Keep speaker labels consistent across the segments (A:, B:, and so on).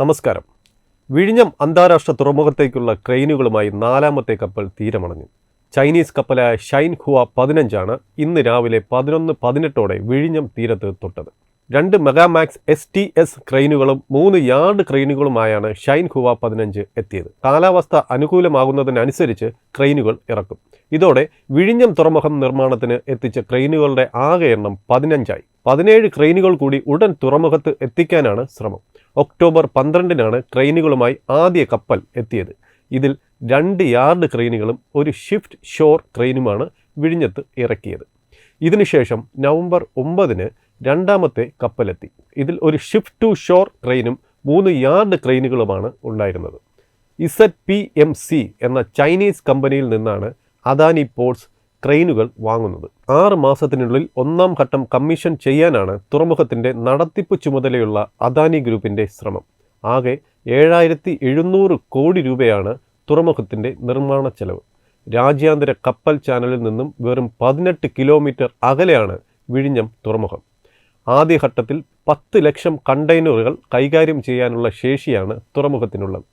A: നമസ്കാരം. വിഴിഞ്ഞം അന്താരാഷ്ട്ര തുറമുഖത്തേക്കുള്ള ക്രെയിനുകളുമായി നാലാമത്തെ കപ്പൽ തീരമണഞ്ഞു ചൈനീസ് കപ്പലായ ഷൈൻ ഹുവ പതിനഞ്ചാണ് ഇന്ന് രാവിലെ പതിനൊന്ന് പതിനെട്ടോടെ വിഴിഞ്ഞം തീരത്ത് തൊട്ടത്. രണ്ട് മെഗാമാക്സ് എസ് ടി എസ് ക്രെയിനുകളും മൂന്ന് യാർഡ് ക്രെയിനുകളുമായാണ് ഷൈൻ ഹുവ പതിനഞ്ച് എത്തിയത്. കാലാവസ്ഥ അനുകൂലമാകുന്നതിനനുസരിച്ച് ക്രെയിനുകൾ ഇറക്കും. ഇതോടെ വിഴിഞ്ഞം തുറമുഖം നിർമ്മാണത്തിന് എത്തിച്ച ക്രെയിനുകളുടെ ആകെ എണ്ണം പതിനഞ്ചായി. പതിനേഴ് ക്രെയിനുകൾ കൂടി ഉടൻ തുറമുഖത്ത് എത്തിക്കാനാണ് ശ്രമം. ഒക്ടോബർ പന്ത്രണ്ടിനാണ് ക്രെയിനുകളുമായി ആദ്യ കപ്പൽ എത്തിയത്. ഇതിൽ രണ്ട് യാർഡ് ക്രെയിനുകളും ഒരു ഷിഫ്റ്റ് ഷോർ ക്രെയിനുമാണ് വിഴിഞ്ഞത്ത് ഇറക്കിയത്. ഇതിനുശേഷം നവംബർ ഒമ്പതിന് രണ്ടാമത്തെ കപ്പലെത്തി. ഇതിൽ ഒരു ഷിഫ്റ്റ് ടു ഷോർ ക്രെയിനും മൂന്ന് യാർഡ് ക്രെയിനുകളുമാണ് ഉണ്ടായിരുന്നത്. ഇസഡ് പി എം സി എന്ന ചൈനീസ് കമ്പനിയിൽ നിന്നാണ് അദാനി പോർട്സ് ക്രെയിനുകൾ വാങ്ങുന്നത്. ആറ് മാസത്തിനുള്ളിൽ ഒന്നാം ഘട്ടം കമ്മീഷൻ ചെയ്യാനാണ് തുറമുഖത്തിന്റെ നടത്തിപ്പ് ചുമതലയുള്ള അദാനി ഗ്രൂപ്പിന്റെ ശ്രമം. ആകെ ഏഴായിരത്തി എഴുന്നൂറ് കോടി രൂപയാണ് തുറമുഖത്തിന്റെ നിർമ്മാണ ചെലവ്. രാജ്യാന്തര കപ്പൽ ചാനലിൽ നിന്നും വെറും പതിനെട്ട് കിലോമീറ്റർ അകലെയാണ് വിഴിഞ്ഞം തുറമുഖം. ആദ്യഘട്ടത്തിൽ പത്ത് ലക്ഷം കണ്ടെയ്നറുകൾ കൈകാര്യം ചെയ്യാനുള്ള ശേഷിയാണ് തുറമുഖത്തിനുള്ളത്.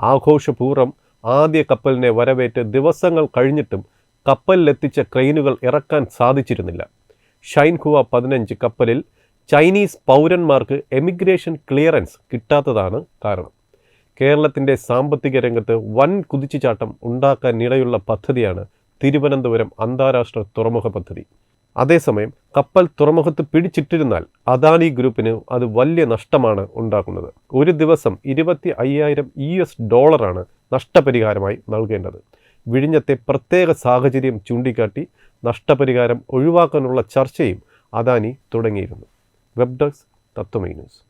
A: ആഘോഷപൂർവം ആദ്യ കപ്പലിനെ വരവേറ്റ് ദിവസങ്ങൾ കഴിഞ്ഞിട്ടും കപ്പലിലെത്തിച്ച ക്രെയിനുകൾ ഇറക്കാൻ സാധിച്ചിരുന്നില്ല. ഷൈൻ ഹുവ പതിനഞ്ച് കപ്പലിൽ ചൈനീസ് പൗരന്മാർക്ക് എമിഗ്രേഷൻ ക്ലിയറൻസ് കിട്ടാത്തതാണ് കാരണം. കേരളത്തിന്റെ സാമ്പത്തിക രംഗത്ത് വൻ കുതിച്ചുചാട്ടം ഉണ്ടാക്കാനിടയുള്ള പദ്ധതിയാണ് തിരുവനന്തപുരം അന്താരാഷ്ട്ര തുറമുഖ പദ്ധതി. അതേസമയം കപ്പൽ തുറമുഖത്ത് പിടിച്ചിട്ടിരുന്നാൽ അദാനി ഗ്രൂപ്പിന് അത് വലിയ നഷ്ടമാണ് ഉണ്ടാക്കുന്നത്. ഒരു ദിവസം ഇരുപത്തി അയ്യായിരം യു എസ് ഡോളറാണ് നഷ്ടപരിഹാരമായി നൽകേണ്ടത്. വിഴിഞ്ഞത്തെ പ്രത്യേക സാഹചര്യം ചൂണ്ടിക്കാട്ടി നഷ്ടപരിഹാരം ഒഴിവാക്കാനുള്ള ചർച്ചയും അദാനി തുടങ്ങിയിരുന്നു. Web desk Tatwamayi news.